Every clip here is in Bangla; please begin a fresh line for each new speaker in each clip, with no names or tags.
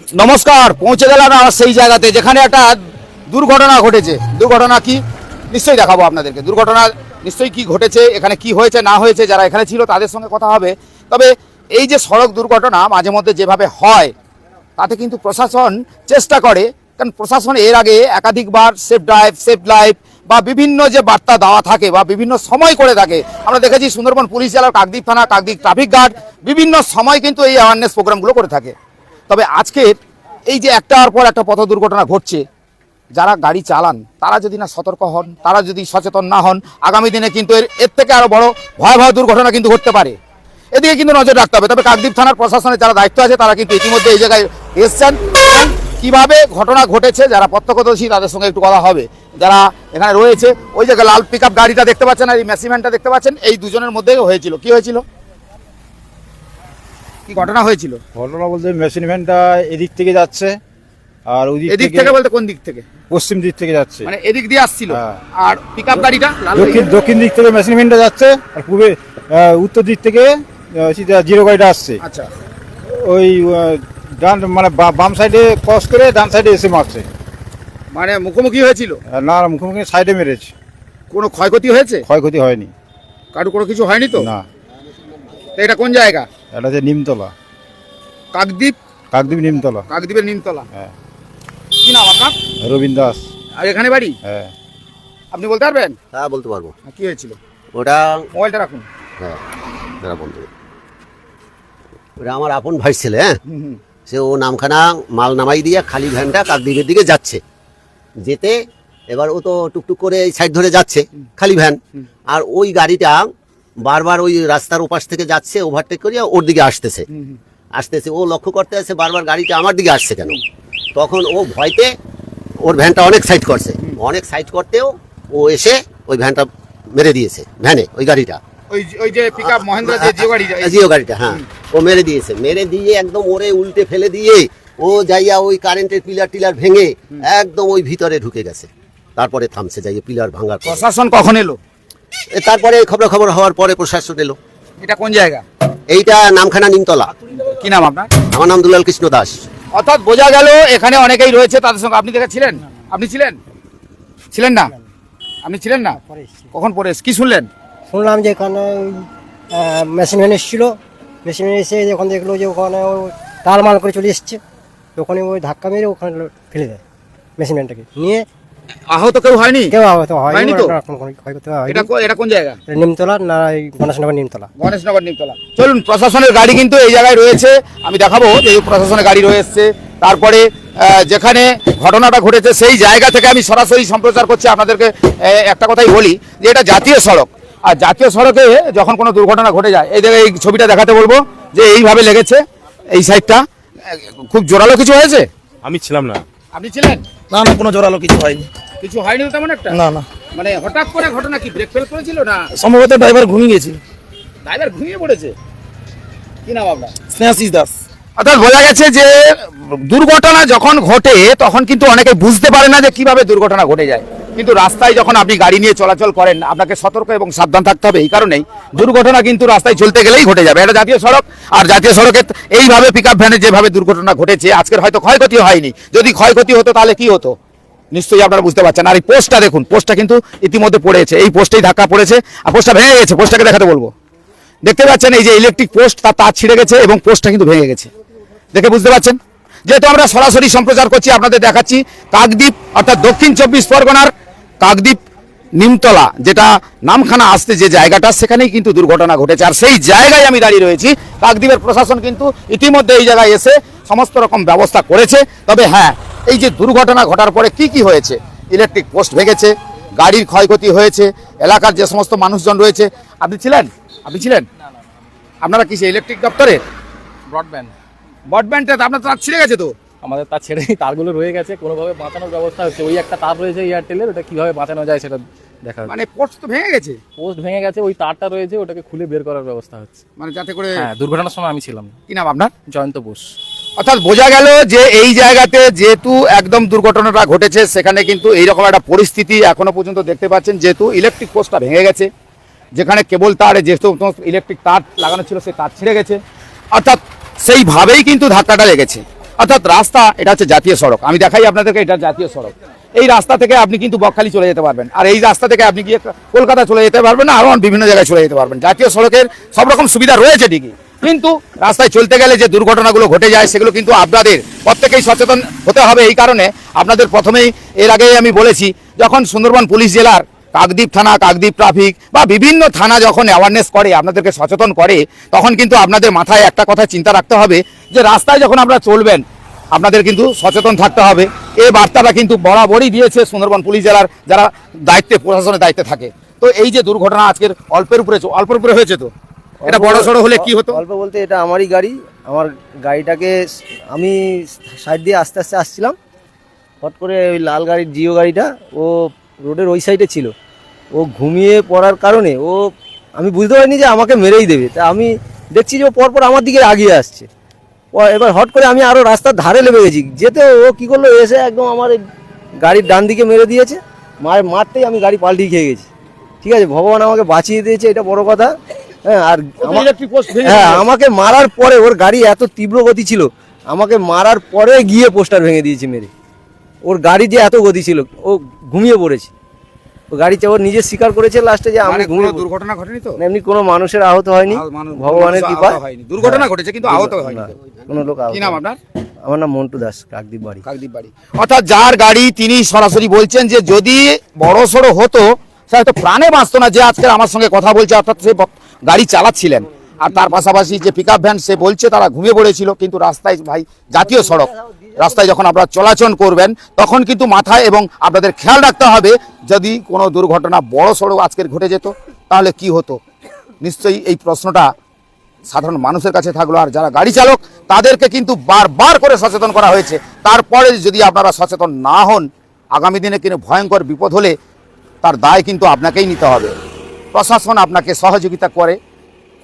নমস্কার, পৌঁছে গেলাম আমরা সেই জায়গাতে যেখানে একটা দুর্ঘটনা ঘটেছে। দুর্ঘটনা কি? নিশ্চয়ই দেখাবো আপনাদেরকে। দুর্ঘটনা নিশ্চয়ই কি ঘটেছে, এখানে কি হয়েছে, না হয়েছে, যারা এখানে ছিল তাদের সঙ্গে কথা হবে। তবে এই যে সড়ক দুর্ঘটনা মাঝে মধ্যে যেভাবে হয়, তাতে কিন্তু প্রশাসন চেষ্টা করে, কারণ প্রশাসন এর আগে একাধিকবার সেফ ড্রাইভ সেফ লাইফ বা বিভিন্ন যে বার্তা দেওয়া থাকে বা বিভিন্ন সময় করে থাকে, আমরা দেখেছি সুন্দরবন পুলিশ জেলার কাকদ্বীপ থানা, কাকদ্বীপ ট্রাফিক গার্ড বিভিন্ন সময় কিন্তু এই অ্যাওয়ারনেস প্রোগ্রামগুলো করে থাকে। তবে আজকের এই যে একটার পর একটা পথ দুর্ঘটনা ঘটছে, যারা গাড়ি চালান, তারা যদি না সতর্ক হন, তারা যদি সচেতন না হন, আগামী দিনে কিন্তু এর এর থেকে আরও বড় ভয়াবহ দুর্ঘটনা কিন্তু ঘটতে পারে। এদিকে কিন্তু নজর রাখতে হবে, তবে কাকদ্বীপ থানার প্রশাসনের যারা দায়িত্ব আছে, তারা কিন্তু ইতিমধ্যে এই জায়গায় এসছেন। কীভাবে ঘটনা ঘটেছে, যারা প্রত্যক্ষদর্শী, তাদের সঙ্গে একটু কথা হবে। যারা এখানে রয়েছে, ওই জায়গায় লাল পিক গাড়িটা দেখতে পাচ্ছেন আর এই মেসিম্যানটা দেখতে পাচ্ছেন, এই দুজনের মধ্যে হয়েছিল। কি হয়েছিল? কি ঘটনা হয়েছিল?
ঘটনা বলতে মেশিন ভ্যানটা এদিক থেকে যাচ্ছে আর ওই
এদিক থেকে বলতে কোন দিক থেকে?
পশ্চিম দিক থেকে যাচ্ছে।
মানে এদিক দিয়ে আসছিল।
হ্যাঁ।
আর পিক গাড়িটা
দক্ষিণ দক্ষিণ দিক থেকে মেশিন ভ্যানটা যাচ্ছে আর পূর্বে উত্তর দিক থেকে জিরো গাড়িটা আসছে।
আচ্ছা।
ওই ডান মানে বাম সাইডে ক্রস করে ডান সাইডে এসে মারছে।
মানে মুখোমুখি হয়েছিল?
না মুখোমুখি সাইডে মেরেছে।
কোনো ক্ষয়ক্ষতি হয়েছে?
ক্ষয়ক্ষতি হয়নি।
কারও কোনো কিছু হয়নি তো?
না।
তো এটা কোন জায়গা?
এটা যে নিমতলা।
কাকদ্বীপ?
কাকদ্বীপ নিমতলা।
কাকদ্বীপের নিমতলা।
হ্যাঁ।
কি নাম আপনার?
রবীন্দ্র দাস।
আর এখানে বাড়ি?
হ্যাঁ।
আপনি বলতে পারবেন?
হ্যাঁ বলতে পারব।
কি হয়েছিল?
ওটা
মোবাইলটা রাখুন।
হ্যাঁ দাঁড়া বলতে ওটা আমার আপন ভাই ছেলে হ্যাঁ। সে ও নামখানা মাল নামাই দিয়ে খালি ভ্যানটা কাকদ্বীপের দিকে যাচ্ছে। যেতে এবার ও তো টুকটুক করে এই সাইড ধরে যাচ্ছে খালি ভ্যান। আর ওই গাড়িটা বারবার ওই রাস্তার ওপাশ থেকে যাচ্ছে ওভারটেক করিয়া ওর দিকে আসতেছে। আসতেছে ও লক্ষ্য করতে আছে বারবার গাড়িটা আমার দিকে আসছে কেন? তখন ও ভয়তে ওর ভ্যানটা অনেক সাইড করছে। অনেক সাইড করতেও ও এসে ওই ভ্যানটা মেরে দিয়েছে ভ্যানে ওই গাড়িটা।
জিও গাড়ি
জিও গাড়িটা হ্যাঁ। ও মেরে দিয়েছে। মেরে দিয়ে একদম ওরে উল্টে ফেলে দিয়ে ও যাইয়া ওই কারেন্টের পিলার টিলার ভেঙে একদম ওই ভিতরে ঢুকে গেছে। তারপরে থামছে যাইয়ে পিলার ভাঙার
প্রশাসন কখন এলো?
তারপরে খবর খবর হওয়ার পরে প্রশাসন এলো।
এটা কোন জায়গা?
এইটা নামখানা নিমতলা।
কি নাম আপনার?
আমার নাম দুলাল কৃষ্ণ দাস।
অর্থাৎ বোঝা গেল এখানে অনেকেই রয়েছে তাদের সঙ্গে। আপনি দেখে ছিলেন? আপনি ছিলেন? ছিলেন না? আপনি ছিলেন না? কখন পরে কি শুনলেন?
শুনলাম যে এখানে মেশিন ভ্যান এসেছিল। মেশিন ভ্যান এসে যখন দেখল যে ওখানে ও টালমাল করে চলে এসছে ওখানে ওই ধাক্কা মেরে ওখানে ফেলে দেয় মেশিন ভ্যানটাকে নিয়ে
আহত কেউ হয়নি?
কেউ আহত হয়নি
তো? এটা এটা কোন জায়গা?
এটা নিমতলা না এই গণেশনগর নিমতলা।
গণেশনগর নিমতলা। চলুন প্রশাসনের গাড়ি কিন্তু এই জায়গায় রয়েছে। আমি দেখাবো যে এই প্রশাসনের গাড়ি রয়েছে তারপরে যেখানে ঘটনাটা ঘটেছে সেই জায়গা থেকে আমি সরাসরি সম্প্রচার করছি। আপনাদেরকে একটা কথাই বলি যে এটা জাতীয় সড়ক। আর জাতীয় সড়কে যখন কোনো দুর্ঘটনা ঘটে যায় এই জায়গায় এই ছবিটা দেখাতে বলব যে এইভাবে লেগেছে এই সাইডটা। খুব জোরালো কিছু হয়েছে?
আমি ছিলাম না।
আপনি ছিলেন?
না না কোনো জোরালো কিছু হয়নি।
কিছু হয়নি তেমন একটা?
না না।
মানে হঠাৎ করে ঘটনা কি ব্রেক ফেল করেছিল না?
সম্ভবত ড্রাইভার ঘুমিয়ে গেছিল
ড্রাইভার ঘুমিয়ে পড়েছে? কি নাম আপনার?
স্নেহাশিস দাস।
অর্থাৎ বোঝা গেছে যে দুর্ঘটনা যখন ঘটে তখন কিন্তু অনেকে বুঝতে পারে না যে কীভাবে দুর্ঘটনা ঘটে যায়। কিন্তু রাস্তায় যখন আপনি গাড়ি নিয়ে চলাচল করেন আপনাকে সতর্ক এবং সাবধান থাকতে হবে এই কারণেই। দুর্ঘটনা কিন্তু রাস্তায় চলতে গেলেই ঘটে যাবে। এটা জাতীয় সড়ক। আর জাতীয় সড়কে এইভাবে পিক আপ ভ্যানে যেভাবে দুর্ঘটনা ঘটেছে আজকের হয়তো ক্ষয়ক্ষতি হয়নি। যদি ক্ষয়ক্ষতি হতো তাহলে কি হতো? নিশ্চয়ই আপনারা বুঝতে পারছেন। আর এই পোস্টটা দেখুন, পোস্টটা কিন্তু ইতিমধ্যে পড়েছে। এই পোস্টেই ধাক্কা পড়েছে আর পোস্টটা ভেঙে গেছে। পোস্টটাকে দেখাতে বলব। দেখতে পাচ্ছেন, এই যে ইলেকট্রিক পোস্ট তার তার ছিঁড়ে গেছে এবং পোস্টটা কিন্তু ভেঙে গেছে। দেখে বুঝতে পারছেন? যেহেতু আমরা সরাসরি সম্প্রচার করছি, আপনাদের দেখাচ্ছি কাকদ্বীপ, অর্থাৎ দক্ষিণ চব্বিশ পরগনার কাকদ্বীপ নিমতলা, যেটা নামখানা আসতে যে জায়গাটা, সেখানেই কিন্তু দুর্ঘটনা ঘটেছে। আর সেই জায়গায় আমি দাঁড়িয়ে রয়েছি। কাকদ্বীপের প্রশাসন কিন্তু ইতিমধ্যে এই জায়গায় এসে সমস্ত রকম ব্যবস্থা করেছে। তবে হ্যাঁ এই যে দুর্ঘটনা ঘটার পরে কি কি হয়েছে? ইলেকট্রিক পোস্ট ভেঙেছে গাড়ির ক্ষয়ক্ষতি হয়েছে এলাকার যে সমস্ত মানুষজন রয়েছে আপনি ছিলেন? আপনি ছিলেন? আপনারা কি ইলেকট্রিক দপ্তরে?
ব্রডব্যান্ড।
ব্রডব্যান্ডটা তো আপনার তার ছিঁড়ে গেছে তো?
আমাদের তার ছেড়ে তারগুলো রয়ে গেছে কোনোভাবে বাঁচানোর ব্যবস্থা হচ্ছে। ওই একটা তার রয়েছে এয়ারটেলের ওটা কীভাবে বাঁচানো যায় সেটা দেখা
মানে পোস্ট তো ভেঙে গেছে?
পোস্ট ভেঙে গেছে ওই তারটা রয়েছে ওটাকে খুলে বের করার ব্যবস্থা হচ্ছে।
মানে যাতে করে
হ্যাঁ দুর্ঘটনার সময় আমি ছিলাম।
কি নাম আপনার?
জয়ন্ত বোস।
অর্থাৎ বোঝা গেল যে এই জায়গাতে যেহেতু একদম দুর্ঘটনাটা ঘটেছে, সেখানে কিন্তু এইরকম একটা পরিস্থিতি এখনও পর্যন্ত দেখতে পাচ্ছেন, যেহেতু ইলেকট্রিক পোস্টটা ভেঙে গেছে, যেখানে কেবল তারে যে ইলেকট্রিক তার লাগানো ছিল, সেই তার ছিঁড়ে গেছে। অর্থাৎ সেইভাবেই কিন্তু ধাক্কাটা লেগেছে। অর্থাৎ রাস্তা, এটা হচ্ছে জাতীয় সড়ক। আমি দেখাই আপনাদেরকে, এটা জাতীয় সড়ক। এই রাস্তা থেকে আপনি কিন্তু বকখালি চলে যেতে পারবেন। আর এই রাস্তা থেকে আপনি গিয়ে কলকাতা চলে যেতে পারবেন আরও বিভিন্ন জায়গায় চলে যেতে পারবেন। জাতীয় সড়কের সব রকম সুবিধা রয়েছে ঠিকই। কিন্তু রাস্তায় চলতে গেলে যে দুর্ঘটনাগুলো ঘটে যায়, সেগুলো কিন্তু আপনাদের প্রত্যেকেই সচেতন হতে হবে। এই কারণে আপনাদের প্রথমেই এর আগেই আমি বলেছি, যখন সুন্দরবন পুলিশ জেলার কাকদ্বীপ থানা, কাকদ্বীপ ট্রাফিক বা বিভিন্ন থানা যখন অ্যাওয়ারনেস করে, আপনাদেরকে সচেতন করে, তখন কিন্তু আপনাদের মাথায় একটা কথা চিন্তা রাখতে হবে যে রাস্তায় যখন আপনারা চলবেন, আপনাদের কিন্তু সচেতন থাকতে হবে। এই বার্তাটা কিন্তু বরাবরই দিয়েছে সুন্দরবন পুলিশ জেলার যারা দায়িত্বে, প্রশাসনের দায়িত্বে থাকে। তো এই যে দুর্ঘটনা আজকের অল্পের উপরে অল্পের উপরে হয়েছে তো? এটা বড় সড়ো হলে কি হতো?
অল্প বলতে এটা আমারই গাড়ি। আমার গাড়িটাকে আমি সাইড দিয়ে আস্তে আস্তে আসছিলাম। হট করে ওই লাল গাড়ির জিও গাড়িটা ও রোডের ওই সাইডে ছিল। ও ঘুমিয়ে পড়ার কারণে ও আমি বুঝতে পারিনি যে আমাকে মেরেই দেবে। তা আমি দেখছি যে ও পরপর আমার দিকে আগিয়ে আসছে। ও এবার হট করে আমি আরও রাস্তার ধারে লেগে গেছি। যেতে ও কী করল এসে একদম আমার গাড়ির ডান দিকে মেরে দিয়েছে। মার মারতেই আমি গাড়ি পাল্টিয়ে খেয়ে গেছি। ঠিক আছে ভগবান আমাকে বাঁচিয়ে দিয়েছে এটা বড় কথা। হ্যাঁ আর আমার হ্যাঁ আমাকে মারার পরে ওর গাড়ি এত তীব্র গতি ছিল আমাকে মারার পরে গিয়ে পোস্টার ভেঙে দিয়েছে মেরে। ওর গাড়ি যে এত গতি ছিল ও ঘুমিয়ে পড়েছে। ও গাড়ি চাপা নিজে স্বীকার করেছে লাস্টে যে আমি
মানে
ঘুমিয়ে
দুর্ঘটনা ঘটেনি তো?
এমনি কোনো মানুষের আহত হয়নি ভগবানের কৃপা
হয়নি। দুর্ঘটনা ঘটেছে কিন্তু আহত হয়নি।
না, কোনো লোক আহত
নাম আপনার?
আমার নাম মন্টু দাস কাকদ্বীপ বাড়ি।
কাকদ্বীপ বাড়ি। অর্থাৎ যার গাড়ি তিনি সরাসরি বলছেন যে যদি বড় সড়ো হতো সে হয়তো প্রাণে বাঁচতো না যে আজকে আমার সঙ্গে কথা বলছে, অর্থাৎ সে গাড়ি চালাচ্ছিলেন। আর তার পাশাপাশি যে পিক ভ্যান সে বলছে তারা ঘুমিয়ে পড়েছিল, কিন্তু রাস্তায় ভাই জাতীয় সড়ক, রাস্তায় যখন আপনারা চলাচল করবেন, তখন কিন্তু মাথায় এবং আপনাদের খেয়াল রাখতে হবে, যদি কোনো দুর্ঘটনা বড় সড়ো আজকের ঘটে যেত, তাহলে কি হতো? নিশ্চয়ই এই প্রশ্নটা সাধারণ মানুষের কাছে থাকল, আর যারা গাড়ি চালক, তাদেরকে কিন্তু বারবার করে সচেতন করা হয়েছে। তারপরে যদি আপনারা সচেতন না হন, আগামী দিনে কিন্তু ভয়ঙ্কর বিপদ হলে তার দায় কিন্তু আপনাকেই নিতে হবে। প্রশাসন আপনাকে সহযোগিতা করে,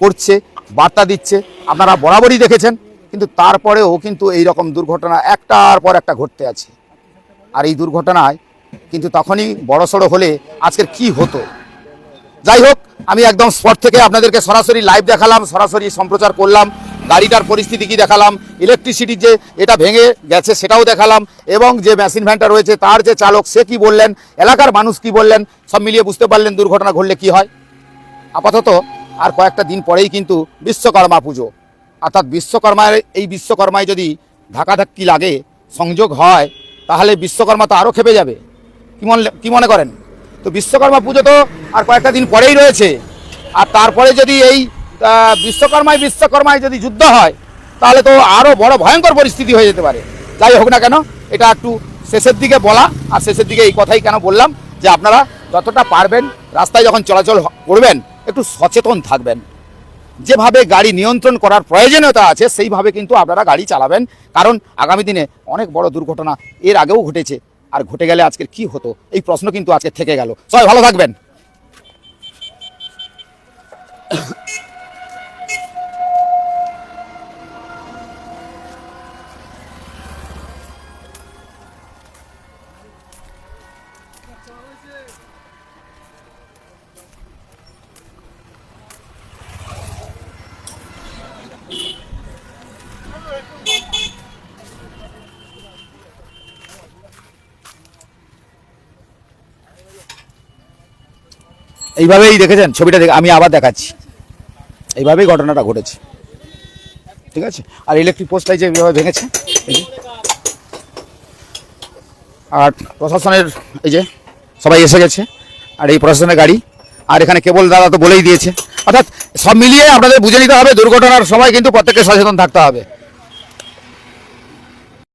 করছে, বার্তা দিচ্ছে। আপনারা বরাবরই দেখেছেন, কিন্তু তারপরেও কিন্তু এই রকম দুর্ঘটনা একটার পর একটা ঘটতে আছে। আর এই দুর্ঘটনায় কিন্তু তখনই বড়সড় হলে আজকের কি হতো? যাই হোক, আমি একদম স্পট থেকে আপনাদেরকে সরাসরি লাইভ দেখালাম, সরাসরি সম্প্রচার করলাম। গাড়িটার পরিস্থিতি কি দেখালাম? ইলেকট্রিসিটি যে এটা ভেঙে গেছে সেটাও দেখালাম, এবং যে মেশিন ভ্যানটা রয়েছে তার যে চালক, সে কি বললেন? এলাকার মানুষ কি বললেন? সব মিলিয়ে বুঝতে পারলেন দুর্ঘটনা ঘটলে কি হয়। আপাতত আর কয়েকটা দিন পরেই কিন্তু বিশ্বকর্মা পুজো। অর্থাৎ বিশ্বকর্মার এই বিশ্বকর্মায় যদি ধাক্কাধাক্কি লাগে, সংযোগ হয়, তাহলে বিশ্বকর্মা তো আরও খেপে যাবে। কি মনে কি মনে করেন? তো বিশ্বকর্মা পুজো তো আর কয়েকটা দিন পরেই রয়েছে। আর তারপরে যদি এই বিশ্বকর্মায় বিশ্বকর্মায় যদি যুদ্ধ হয়, তাহলে তো আরও বড় ভয়ঙ্কর পরিস্থিতি হয়ে যেতে পারে। যাই হোক না কেন, এটা একটু শেষের দিকে বলা, আর শেষের দিকে এই কথাই কেন বললাম, যে আপনারা যতটা পারবেন রাস্তায় যখন চলাচল করবেন, একটু সচেতন থাকবেন। যেভাবে গাড়ি নিয়ন্ত্রণ করার প্রয়োজনীয়তা আছে, সেইভাবে কিন্তু আপনারা গাড়ি চালাবেন। কারণ আগামী দিনে অনেক বড় দুর্ঘটনা এর আগেও ঘটেছে। আর ঘটে গেলে আজকের কি হতো? এই প্রশ্ন কিন্তু আজকে থেকে গেল। সবাই ভালো থাকবেন। এইভাবেই দেখেছেন? ছবিটা দেখে আমি আবার দেখাচ্ছি। এইভাবেই ঘটনাটা ঘটেছে। ঠিক আছে? আর ইলেকট্রিক পোস্টটাই যে এইভাবে ভেঙেছে আর প্রশাসনের এই যে সবাই এসে গেছে, আর এই প্রশাসনের গাড়ি। আর এখানে কেবল দাদা তো বলেই দিয়েছে। অর্থাৎ সব মিলিয়ে আপনাদের বুঝে নিতে হবে, দুর্ঘটনার সময় কিন্তু প্রত্যেককে সচেতন থাকতে হবে।